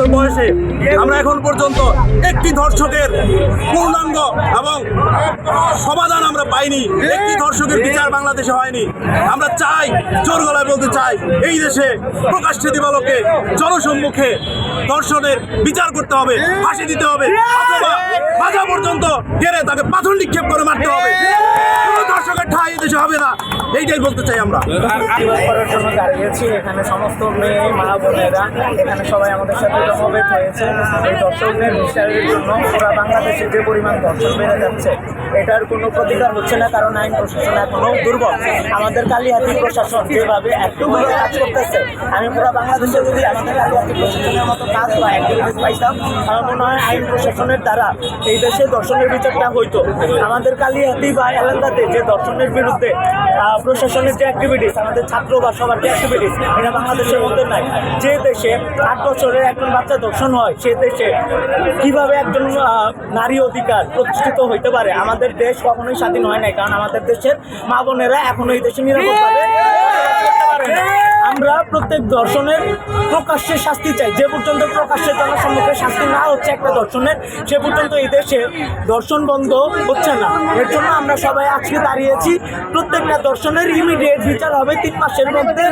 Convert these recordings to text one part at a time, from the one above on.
বছর বয়সে আমরা এখন পর্যন্ত একটি ধর্ষকের পূর্ণাঙ্গ এবং সমাধান আমরা পাইনি। একটি ধর্ষকের বিচার বাংলাদেশে হয়নি। আমরা চাই, জোর গলায় বলতে চাই, এই দেশে প্রকাশ্যে দিবালোকে জনসম্মুখে ধর্ষণের বিচার করতে হবে, ফাঁসি দিতে হবে, অথবা বাজা পর্যন্ত গেড়ে তাকে পাথর নিক্ষেপ করে মারতে হবে কোনো ধর্ষকের ঠাই এই দেশে হবে না এইটাই বলতে চাই আমরা। করার জন্য দাঁড়িয়েছি। এখানে সমস্ত মেয়ে, মা বোনেরা, এখানে সবাই আমাদের সাথে সমবেত হয়েছে। এই দর্শকদের বিচারের জন্য পুরো বাংলাদেশে যে পরিমাণ দর্শক বেড়ে যাচ্ছে, এটার কোনো প্রতিকার হচ্ছে না, কারণ আইন প্রশাসন এখনও দুর্বল। আমাদের কালিহাতি প্রশাসন যেভাবে একটু কাজ করতেছে, আমি পুরো বাংলাদেশে যদি আমাদের কালিহাতি প্রশাসনের মতো কাজ বা পাইতাম, আমার মনে হয় আইন প্রশাসনের দ্বারা এই দেশে দর্শনের বিচারটা হইতো। আমাদের কালিহাতি বা এলাকাতে যে দর্শনের বিরুদ্ধে প্রশাসনের যে অ্যাক্টিভিটিস আমাদের ছাত্র বা সবার যে অ্যাক্টিভিটিস এটা বাংলাদেশের মধ্যে নাই। যে দেশে আট বছরের একজন বাচ্চা ধর্ষণ হয় সে দেশে কীভাবে একজন নারী অধিকার প্রতিষ্ঠিত হইতে পারে? আমাদের দেশ কখনোই স্বাধীন হয় নাই কারণ আমাদের দেশের মা বোনেরা এখনও এই দেশে নিরাপদভাবে পারে না। প্রত্যেক দর্শনের প্রকাশ্যে শাস্তি চাই। যে পর্যন্ত প্রকাশ্যে জনসম্মুখে শাস্তি না হচ্ছে একটা দর্শনের, সে পর্যন্ত এই দেশে দর্শন বন্ধ হচ্ছে না। এর জন্য আমরা সবাই আজকে দাঁড়িয়েছি। প্রত্যেকটা দর্শনের ইমিডিয়েট বিচার হবে। তিন মাসের মধ্যে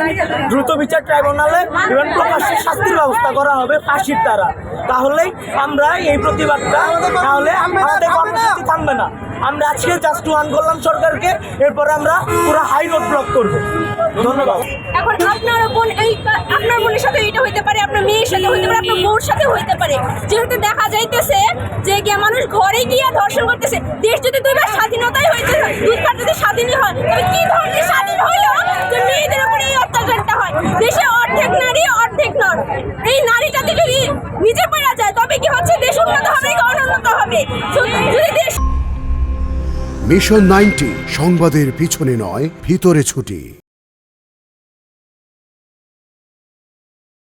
দ্রুত বিচার ট্রাইব্যুনালে এবং প্রকাশ্যে শাস্তির ব্যবস্থা করা হবে ফাঁসির দ্বারা। তাহলেই আমরা এই প্রতিবাদটা তাহলে আমাদের কর্মসূচি থামবে না। আমরা আজকে জাস্ট ওয়ান করলাম সরকারকে, এরপরে আমরা পুরো হাই রোড ব্লক করব। ধন্যবাদ। এখন বোন এই আপনার বোনের সাথে এটা হইতে পারে, আপনার মেয়ের সাথে হইতে পারে, আপনার বউর সাথে হইতে পারে। যেহেতু দেখা যাইতেছে যে গিয়া মানুষ ঘরে গিয়ে ধর্ষণ করতেছে, দেশ যদি স্বাধীনতাই হইতে যদি স্বাধীনই হয় তবে কি ধরনের স্বাধীন হইল? যে মেয়েদের উপরে এই অত্যাচারটা হয়। দেশে অর্ধেক নারী, অর্ধেক নর। এই নিজে পেরা যায়? তবে কি হচ্ছে? দেশ উন্নত হবে কি অনুন্নত হবে? যদি দেশ মিশন নাইনটি সংবাদের পিছনে নয়, ভিতরে ছুটি।